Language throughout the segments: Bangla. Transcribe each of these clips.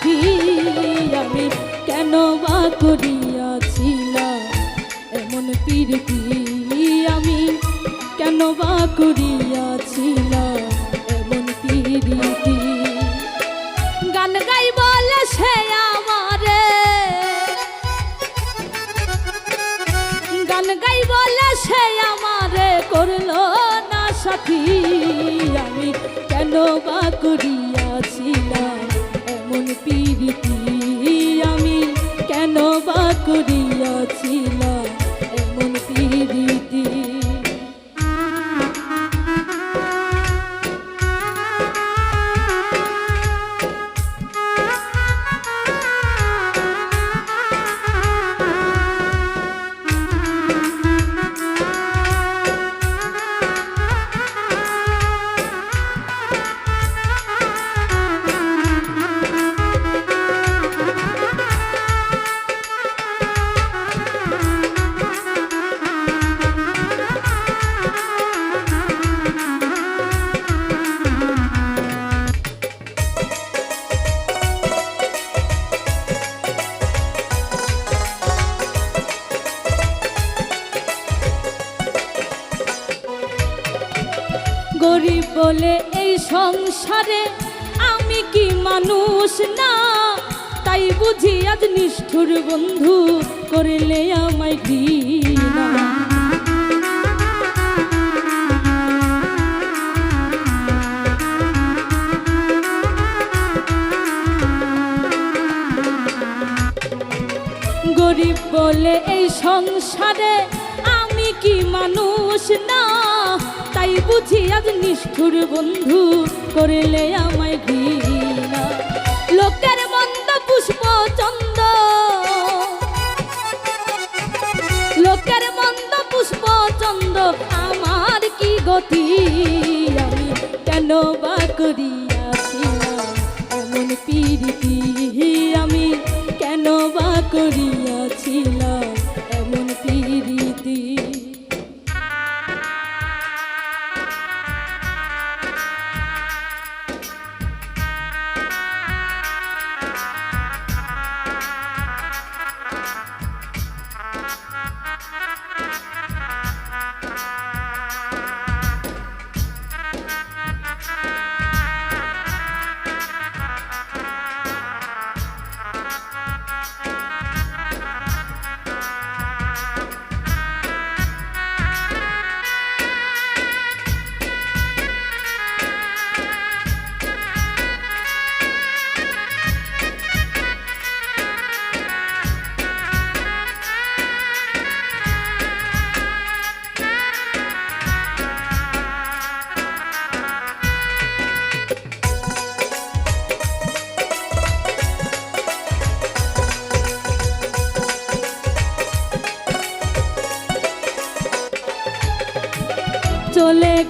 না আমি কেন বা করিয়াছিলাম? এমন প্রীতি আমি কেন বা করিয়াছিলাম? এমন প্রীতি গান গাই বলে সে আমারে। গান গাই বলে সে আমারে করল না সাথী। আমি কেন বা করিয়াছিলাম? গরিব বলে এই সংসারে আমি কি মানুষ না? তাই বুঝি আজ নিষ্ঠুর বন্ধু করলে আমায় ঘৃণা। গরিব বলে এই সংসারে আমি কি মানুষ না? তাই বুঝি আজ নিষ্ঠুর বন্ধু করলে আমায় ঘৃণা। লোকের মন্দ পুষ্প চন্দ। লোকের মন্দ পুষ্প চন্দ, আমার কি গতি? আমি কেন বা করিয়াছিলাম এমন পিরিতি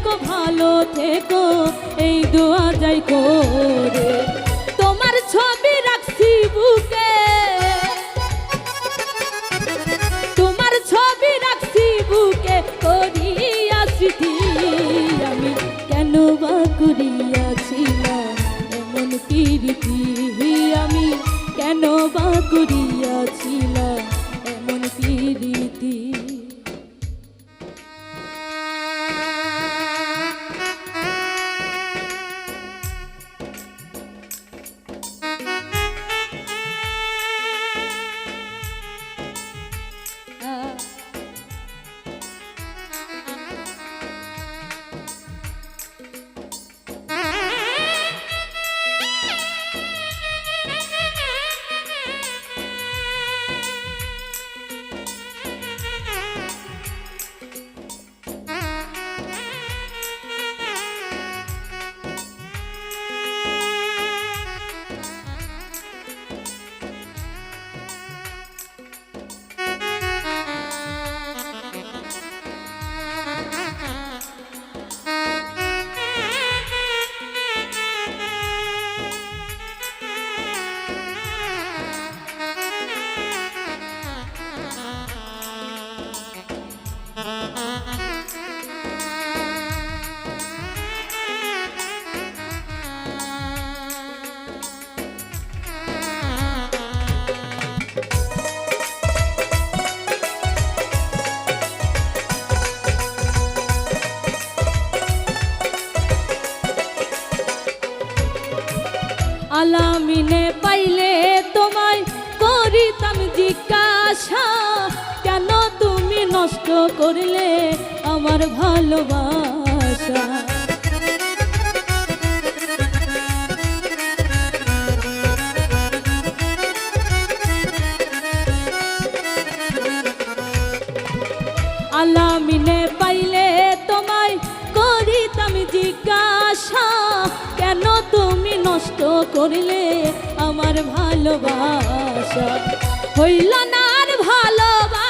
থেকো, ভালো থেকো, এই দোয়া যাই করে। তোমার ছবি রাখছি বুকে। তোমার ছবি রাখছি বুকে করি স্মৃতি আমি কেন বা করিয়াছিলাম এমন কীর্তি আমি কেন বা করিয়াছিলাম এমন কীর্তি নষ্ট করলে আমার ভালোবাসা। আলামিনে পাইলে তোমায় করিতাম জিজ্ঞাসা, কেন তুমি নষ্ট করলে আমার ভালোবাসা? হইল না আর ভালোবাসা।